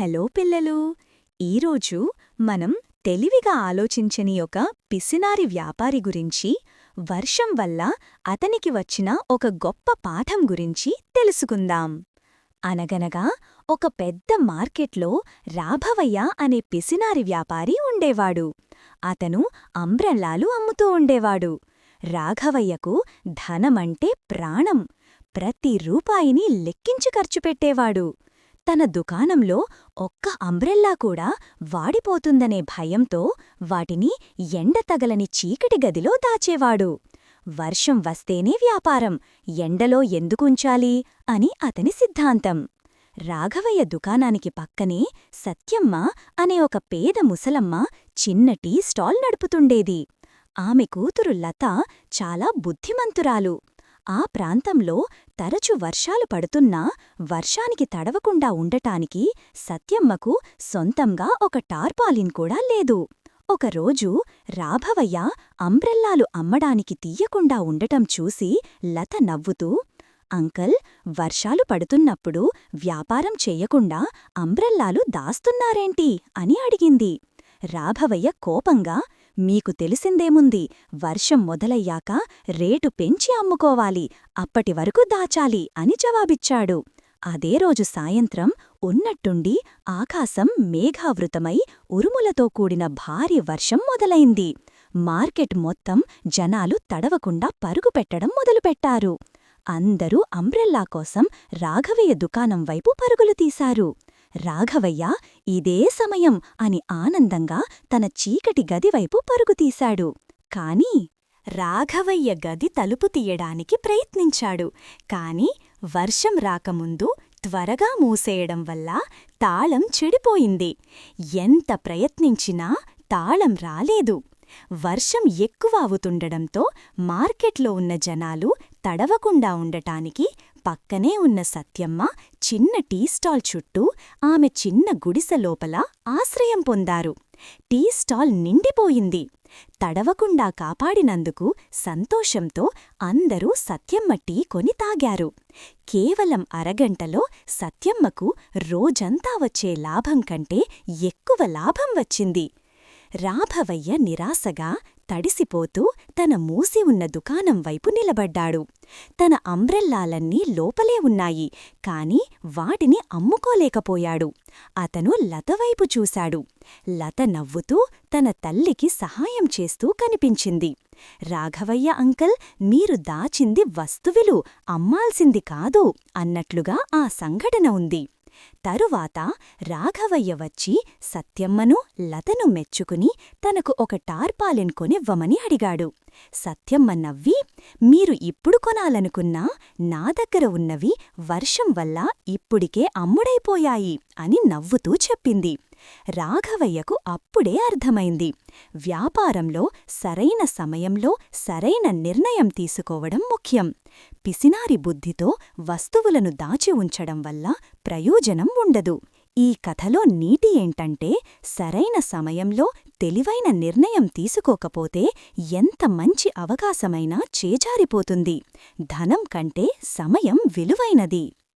Hello పిల్లలు. ఈరోజు మనం తెలివిగా ఆలోచించని ఒక పిసినారి వ్యాపారి గురించి వర్షం వల్ల అతనికి వచ్చిన ఒక గొప్ప పాఠం గురించి తెలుసుకుందాం. అనగనగా ఒక పెద్ద మార్కెట్లో రాఘవయ్య అనే పిసినారి వ్యాపారి ఉండేవాడు. అతను అంబ్రెల్లాలు అమ్ముతూ ఉండేవాడు. రాఘవయ్యకు ధనమంటే ప్రాణం. ప్రతి రూపాయిని లెక్కించి ఖర్చు పెట్టేవాడు. తన దుకాణంలో ఒక్క అంబ్రెల్లా కూడా వాడిపోతుందనే భయంతో వాటిని ఎండ తగలని చీకటి గదిలో దాచేవాడు. వర్షం వస్తేనే వ్యాపారం ఎండలో ఎందుకుంచాలి అని అతని సిద్ధాంతం. రాఘవయ్య దుకాణానికి పక్కనే సత్యమ్మ అనే ఒక పేద ముసలమ్మ చిన్న టీ స్టాల్ నడుపుతుండేది. ఆమె కూతురు లత చాలా బుద్ధిమంతురాలు. ఆ ప్రాంతంలో తరచు వర్షాలు పడుతున్నా వర్షానికి తడవకుండా ఉండటానికి సత్యమ్మకు సొంతంగా ఒక టార్పాలిన్ కూడా లేదు. ఒకరోజు రాఘవయ్య అంబ్రెల్లాలు అమ్మడానికి తీయకుండా ఉండటం చూసి లత నవ్వుతూ అంకల్ వర్షాలు పడుతున్నప్పుడు వ్యాపారం చెయ్యకుండా అంబ్రెల్లాలు దాస్తున్నారేంటి? అని అడిగింది. రాఘవయ్య కోపంగా మీకు తెలిసిందేముంది వర్షం మొదలయ్యాక రేటు పెంచి అమ్ముకోవాలి అప్పటి వరకు దాచాలి అని జవాబిచ్చాడు. అదే రోజు సాయంత్రం ఉన్నట్టుండి ఆకాశం మేఘావృతమై ఉరుములతో కూడిన భారీ వర్షం మొదలైంది. మార్కెట్ మొత్తం జనాలు తడవకుండా పరుగు పెట్టడం మొదలుపెట్టారు. అందరూ అంబ్రెల్లా కోసం రాఘవయ్య దుకాణం వైపు పరుగులు తీశారు. రాఘవయ్య ఇదే సమయం అని ఆనందంగా తన చీకటి గదివైపు పరుగుతీశాడు కాని రాఘవయ్య గది తలుపు తీయడానికి ప్రయత్నించాడు. కాని వర్షం రాకముందు త్వరగా మూసేయడం వల్ల తాళం చెడిపోయింది. ఎంత ప్రయత్నించినా తాళం రాలేదు. వర్షం ఎక్కువ అవుతుండడంతో మార్కెట్లో ఉన్న జనాలు తడవకుండా ఉండటానికి పక్కనే ఉన్న సత్యమ్మ చిన్న టీ స్టాల్ చుట్టూ ఆమె చిన్న గుడిసె లోపల ఆశ్రయం పొందారు. టీ స్టాల్ నిండిపోయింది. తడవకుండా కాపాడినందుకు సంతోషంతో అందరూ సత్యమ్మ టీ కొని తాగారు. కేవలం అరగంటలో సత్యమ్మకు రోజంతా వచ్చే లాభం కంటే ఎక్కువ లాభం వచ్చింది. రాఘవయ్య నిరాశగా తడిసిపోతూ తన మూసి ఉన్న దుకాణం వైపు నిలబడ్డాడు. తన అంబ్రెల్లాలన్నీ లోపలే ఉన్నాయి కాని వాటిని అమ్ముకోలేకపోయాడు. అతను లతవైపు చూశాడు. లత నవ్వుతూ తన తల్లికి సహాయం చేస్తూ కనిపించింది. రాఘవయ్య అంకల్ మీరు దాచింది వస్తువులు అమ్మాల్సింది కాదు అన్నట్లుగా ఆ సంఘటన ఉంది. తరువాత రాఘవయ్య వచ్చి సత్యమ్మను లతను మెచ్చుకుని తనకు ఒక టార్పాలిన్ కొనివ్వమని అడిగాడు. సత్యమ్మ నవ్వి మీరు ఇప్పుడు కొనాలనుకున్నా నా దగ్గర ఉన్నవి వర్షం వల్ల ఇప్పుడికే అమ్ముడైపోయాయి అని నవ్వుతూ చెప్పింది. రాఘవయ్యకు అప్పుడే అర్థమైంది. వ్యాపారంలో సరైన సమయంలో సరైన నిర్ణయం తీసుకోవడం ముఖ్యం. పిసినారి బుద్ధితో వస్తువులను దాచి ఉంచడం వల్ల ప్రయోజనం ఉండదు. ఈ కథలో నీటి ఏంటంటే సరైన సమయంలో తెలివైన నిర్ణయం తీసుకోకపోతే ఎంత మంచి అవకాశమైనా చేజారిపోతుంది. ధనం కంటే సమయం విలువైనది.